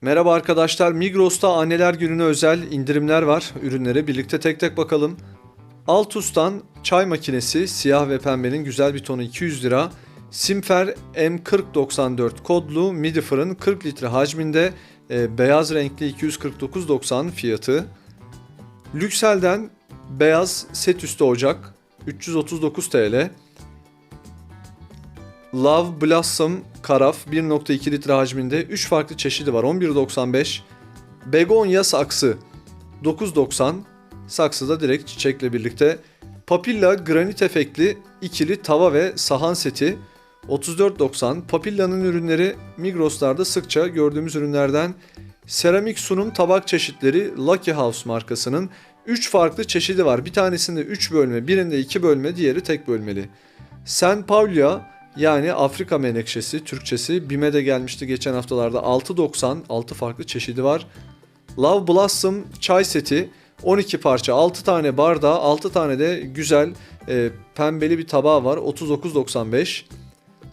Merhaba arkadaşlar. Migros'ta anneler gününe özel indirimler var. Ürünlere birlikte tek tek bakalım. Altus'tan çay makinesi siyah ve pembenin güzel bir tonu 200 lira. Simfer M4094 kodlu midi fırın 40 litre hacminde e, beyaz renkli 249.90 fiyatı. Lüksel'den beyaz set üstü ocak 339 TL. Love Blossom karaf 1.2 litre hacminde 3 farklı çeşidi var 11.95. Begonya saksı 9.90. Saksıda direkt çiçekle birlikte. Papilla granit efektli ikili tava ve sahan seti 34.90. Papilla'nın ürünleri Migros'larda sıkça gördüğümüz ürünlerden. Seramik sunum tabak çeşitleri Lucky House markasının 3 farklı çeşidi var. Bir tanesinde 3 bölme, birinde 2 bölme, diğeri tek bölmeli. San Paulia yani Afrika menekşesi, Türkçesi BİM'e de gelmişti geçen haftalarda 6.90 6 farklı çeşidi var. Love Blossom çay seti 12 parça 6 tane bardağı 6 tane de güzel e, pembeli bir tabağı var 39.95.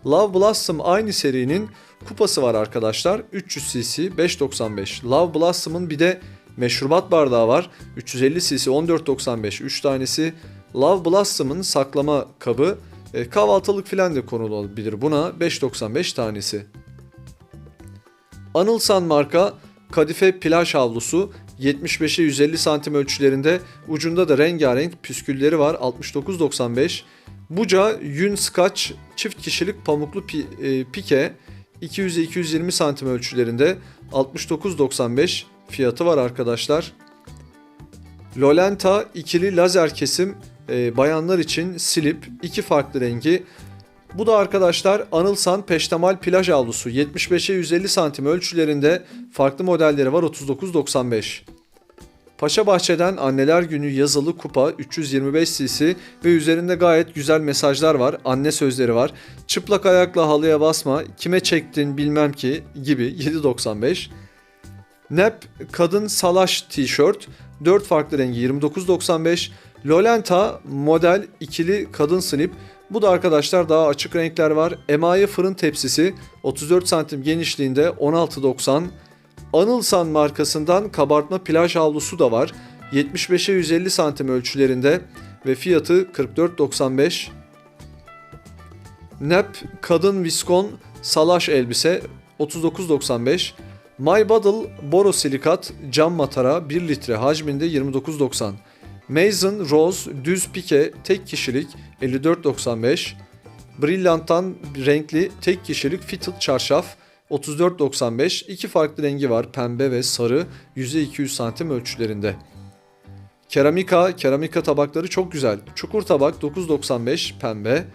Love Blossom aynı serinin kupası var arkadaşlar 300 cc 5.95. Love Blossom'ın bir de meşrubat bardağı var 350 cc 14.95 3 tanesi. Love Blossom'ın saklama kabı e, kahvaltılık filan da konulabilir buna 5.95 tanesi. Anılsan marka kadife plaj havlusu 75'e 150 santim ölçülerinde ucunda da rengarenk püskülleri var 69.95. Buca Yün Scotch çift kişilik pamuklu pi, e, pike 200'e 220 santim ölçülerinde 69.95 fiyatı var arkadaşlar. Lolenta ikili lazer kesim e, bayanlar için silip iki farklı rengi. Bu da arkadaşlar Anılsan Peştemal plaj havlusu 75'e 150 santim ölçülerinde farklı modelleri var 39.95. Paşa Bahçe'den Anneler Günü yazılı kupa 325 cc ve üzerinde gayet güzel mesajlar var. Anne sözleri var. Çıplak ayakla halıya basma, kime çektin bilmem ki gibi 7.95. Nep kadın salaş tişört 4 farklı rengi 29.95. Lolenta model ikili kadın slip. Bu da arkadaşlar daha açık renkler var. Emaye fırın tepsisi 34 santim genişliğinde 16.90. Anılsan markasından kabartma plaj havlusu da var. 75'e 150 santim ölçülerinde ve fiyatı 44.95. Nep kadın viskon salaş elbise 39.95. My Bottle borosilikat cam matara 1 litre hacminde 29.90. Mason Rose düz pike tek kişilik 54.95. Brilliant'tan renkli tek kişilik fitted çarşaf 34.95. İki farklı rengi var pembe ve sarı yüze 200 santim ölçülerinde. Keramika, keramika tabakları çok güzel. Çukur tabak 9.95 pembe.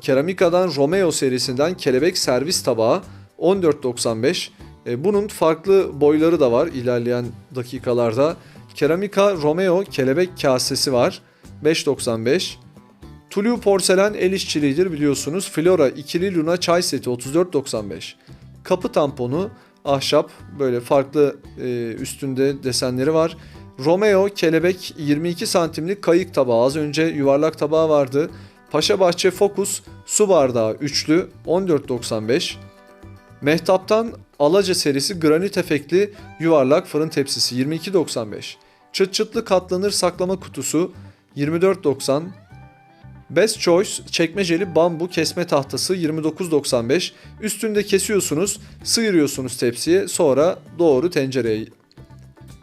Keramika'dan Romeo serisinden kelebek servis tabağı 14.95. E, bunun farklı boyları da var ilerleyen dakikalarda. Keramika Romeo kelebek kasesi var 5.95. Tulu porselen el işçiliğidir biliyorsunuz. Flora ikili luna çay seti 34.95. Kapı tamponu ahşap böyle farklı e, üstünde desenleri var. Romeo kelebek 22 santimlik kayık tabağı az önce yuvarlak tabağı vardı. Paşa Bahçe Focus su bardağı üçlü 14.95. Mehtap'tan Alaca serisi granit efektli yuvarlak fırın tepsisi 22.95. Çıt çıtlı katlanır saklama kutusu 24.90. Best Choice çekmeceli bambu kesme tahtası 29.95. Üstünde kesiyorsunuz, sıyırıyorsunuz tepsiye, sonra doğru tencereye.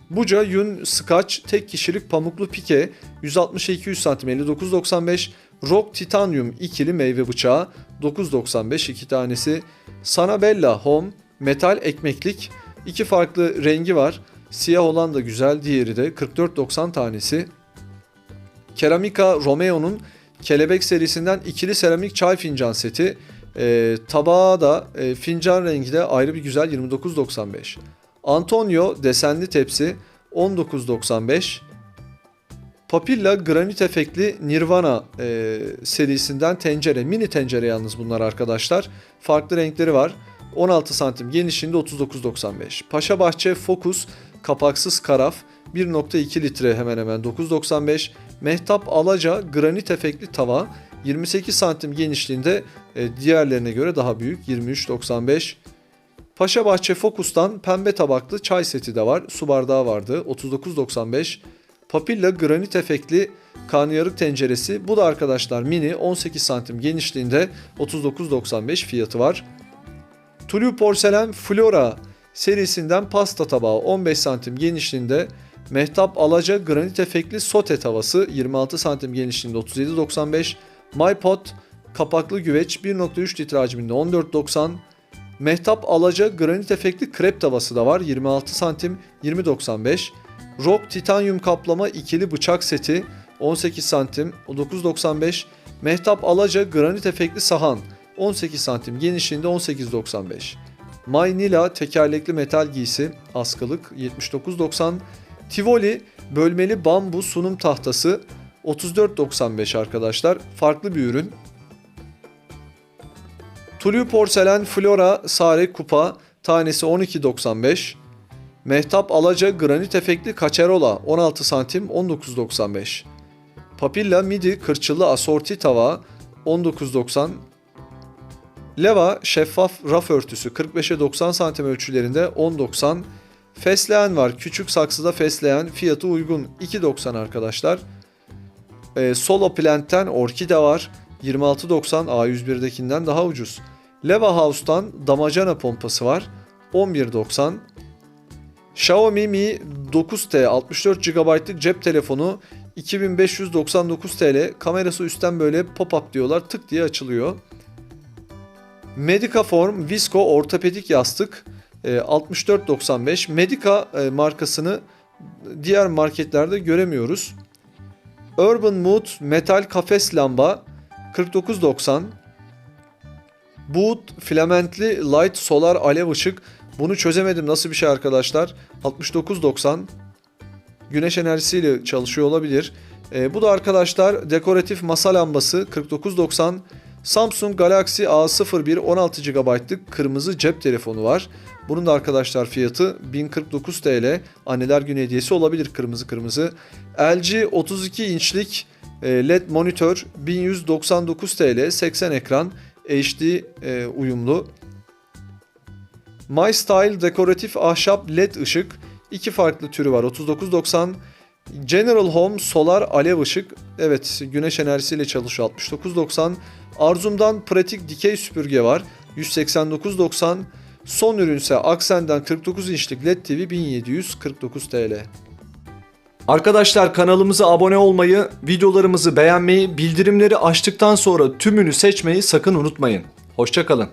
Buca Yun Scotch tek kişilik pamuklu pike 160-200 cm 59.95. Rock Titanium ikili meyve bıçağı 9.95 iki tanesi. Sanabella Home metal ekmeklik iki farklı rengi var. Siyah olan da güzel, diğeri de 44.90 tanesi. Keramika Romeo'nun kelebek serisinden ikili seramik çay fincan seti. E, tabağı da e, fincan rengi de ayrı bir güzel 29.95. Antonio desenli tepsi 19.95. Papilla granit efektli Nirvana e, serisinden tencere. Mini tencere yalnız bunlar arkadaşlar. Farklı renkleri var. 16 santim genişliğinde 39.95. Paşa Bahçe Focus kapaksız karaf 1.2 litre hemen hemen 9.95. Mehtap Alaca granit efektli tava 28 santim genişliğinde e, diğerlerine göre daha büyük 23.95. Paşabahçe Focus'tan pembe tabaklı çay seti de var. Su bardağı vardı. 39.95. Papilla granit efektli karnıyarık tenceresi. Bu da arkadaşlar mini 18 santim genişliğinde 39.95 fiyatı var. Tulu Porselen Flora serisinden pasta tabağı 15 santim genişliğinde Mehtap Alaca granit efektli sote tavası 26 santim genişliğinde 37.95 MyPot kapaklı güveç 1.3 litre hacminde 14.90 Mehtap Alaca granit efektli krep tavası da var 26 santim 20.95 Rock titanyum kaplama ikili bıçak seti 18 santim 9.95 Mehtap Alaca granit efektli sahan 18 santim genişliğinde 18.95 Maynila tekerlekli metal giysi askılık 79.90 Tivoli bölmeli bambu sunum tahtası 34.95 arkadaşlar. Farklı bir ürün. Tulu porselen Flora Sare kupa tanesi 12.95. Mehtap Alaca granit efektli kaçerola 16 santim 19.95. Papilla midi kırçıllı asorti tava 19.90. Leva şeffaf raf örtüsü 45'e 90 santim ölçülerinde 10.90. Fesleğen var. Küçük saksıda fesleğen. Fiyatı uygun. 2.90 arkadaşlar. Ee, Solo Plant'ten orkide var. 26.90 A101'dekinden daha ucuz. Leva House'tan damacana pompası var. 11.90. Xiaomi Mi 9T 64 GB'lık cep telefonu 2599 TL. Kamerası üstten böyle pop-up diyorlar. Tık diye açılıyor. Medicaform Visco ortopedik yastık e, 64.95. Medica e, markasını diğer marketlerde göremiyoruz. Urban Mood metal kafes lamba 49.90. Boot filamentli light solar alev ışık. Bunu çözemedim nasıl bir şey arkadaşlar. 69.90. Güneş enerjisiyle çalışıyor olabilir. E, bu da arkadaşlar dekoratif masa lambası 49.90. Samsung Galaxy A01 16 GB'lık kırmızı cep telefonu var. Bunun da arkadaşlar fiyatı 1049 TL. Anneler günü hediyesi olabilir kırmızı kırmızı. LG 32 inçlik e, LED monitör 1199 TL 80 ekran HD e, uyumlu. My Style dekoratif ahşap LED ışık iki farklı türü var 39.90 General Home solar alev ışık evet güneş enerjisiyle çalışıyor 69.90 Arzum'dan pratik dikey süpürge var 189.90 Son ürünse Aksen'den 49 inçlik LED TV 1749 TL. Arkadaşlar kanalımıza abone olmayı, videolarımızı beğenmeyi, bildirimleri açtıktan sonra tümünü seçmeyi sakın unutmayın. Hoşçakalın.